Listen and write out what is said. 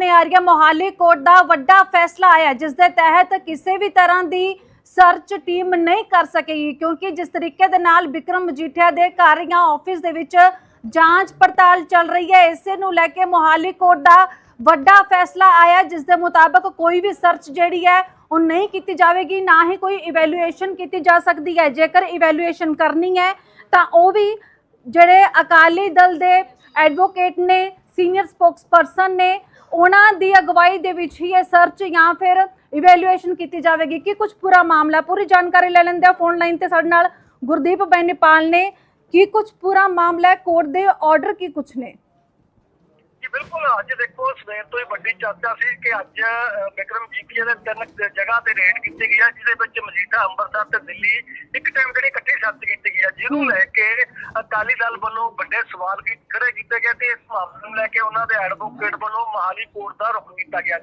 ਨੇ ਆ ਰਹੀ ਮੋਹਾਲੀ ਕੋਰਟ ਦਾ ਵੱਡਾ ਫੈਸਲਾ ਆਇਆ, ਜਿਸ ਦੇ ਤਹਿਤ ਕਿਸੇ ਵੀ ਤਰ੍ਹਾਂ ਦੀ ਸਰਚ ਟੀਮ ਨਹੀਂ ਕਰ ਸਕੇਗੀ, ਕਿਉਂਕਿ ਜਿਸ ਤਰੀਕੇ ਦੇ ਨਾਲ ਵਿਕਰਮ ਮਜੀਠੀਆ ਦੇ ਘਰ ਜਾਂ ਆਫਿਸ ਦੇ ਵਿੱਚ ਜਾਂਚ ਪੜਤਾਲ ਚੱਲ ਰਹੀ ਹੈ, ਇਸੇ ਨੂੰ ਲੈ ਕੇ ਮੋਹਾਲੀ ਕੋਰਟ ਦਾ ਵੱਡਾ ਫੈਸਲਾ ਆਇਆ, ਜਿਸ ਦੇ ਮੁਤਾਬਕ ਕੋਈ ਵੀ ਸਰਚ ਜਿਹੜੀ ਹੈ, ਉਹ ਨਹੀਂ ਕੀਤੀ ਜਾਵੇਗੀ, ਨਾ ਹੀ ਕੋਈ ਇਵੈਲੂਏਸ਼ਨ ਕੀਤੀ ਜਾ ਸਕਦੀ ਹੈ। ਜੇਕਰ ਇਵੈਲੂਏਸ਼ਨ ਕਰਨੀ ਹੈ, ਤਾਂ ਉਹ ਵੀ ਜਿਹੜੇ ਅਕਾਲੀ ਦਲ ਦੇ ਐਡਵੋਕੇਟ ਨੇ ਸੀਨੀਅਰ ਸਪੋਕਸਪਰਸਨ ਨੇ ਉਹਨਾਂ ਦੀ ਅਗਵਾਈ ਦੇ ਵਿੱਚ ਹੀ ਇਹ ਸਰਚ ਜਾਂ ਫਿਰ ਇਵੈਲੂਏਸ਼ਨ ਕੀਤੀ ਜਾਵੇਗੀ। ਕਿ ਕੁਝ ਪੂਰਾ ਮਾਮਲਾ ਪੂਰੀ ਜਾਣਕਾਰੀ ਲੈ ਲੈਂਦੇ ਆ ਫੋਨ ਲਾਈਨ ਤੇ ਸਾਡੇ ਨਾਲ ਗੁਰਦੀਪ ਬੈਨੀਪਾਲ ਨੇ। ਕੀ ਕੁਝ ਪੂਰਾ ਮਾਮਲਾ ਹੈ ਕੋਰਟ ਦੇ ਆਰਡਰ ਕੀ ਕੁਝ ਨੇ? ਜੀ ਬਿਲਕੁਲ। ਅੱਜ ਦੇਖੋ ਸਵੇਰ ਤੋਂ ਹੀ ਵੱਡੀ ਚਰਚਾ ਸੀ ਕਿ ਅੱਜ ਅ, ਵਿਕਰਮ ਜੀਪੀਏ ਦੇ ਤਿੰਨ ਜ- ਜਗ੍ਹਾ ਤੇ ਰੇਡ ਕੀਤੀ ਗਈ ਹੈ ਜਿਹਦੇ ਵਿੱਚ ਮਜੀਠਾ ਅੰਮ੍ਰਿਤਸਰ ਤੇ ਦਿੱਲੀ। ਇੱਕ ਟਾਈਮ ਜਿਹੜੀ ਇਕੱਠੀ ਸਰਚ ਕੀਤੀ ਗਈ ਹੈ ਜਿਹਨੂੰ ਲੈ ਕੇ ਅਕਾਲੀ ਦਲ ਵੱਲੋਂ ਵੱਡੇ ਸਵਾਲ ਖੜੇ ਕੀਤੇ ਗਏ ਤੇ ਇਸ ਮਾਮਲੇ ਨੂੰ ਲੈ ਕੇ ਉਹਨਾਂ ਦੇ ਐਡਵੋਕੇਟ ਵੱਲੋਂ ਮਹਾਲੀ ਕੋਰਟ ਦਾ ਰੁਖ ਕੀਤਾ ਗਿਆ।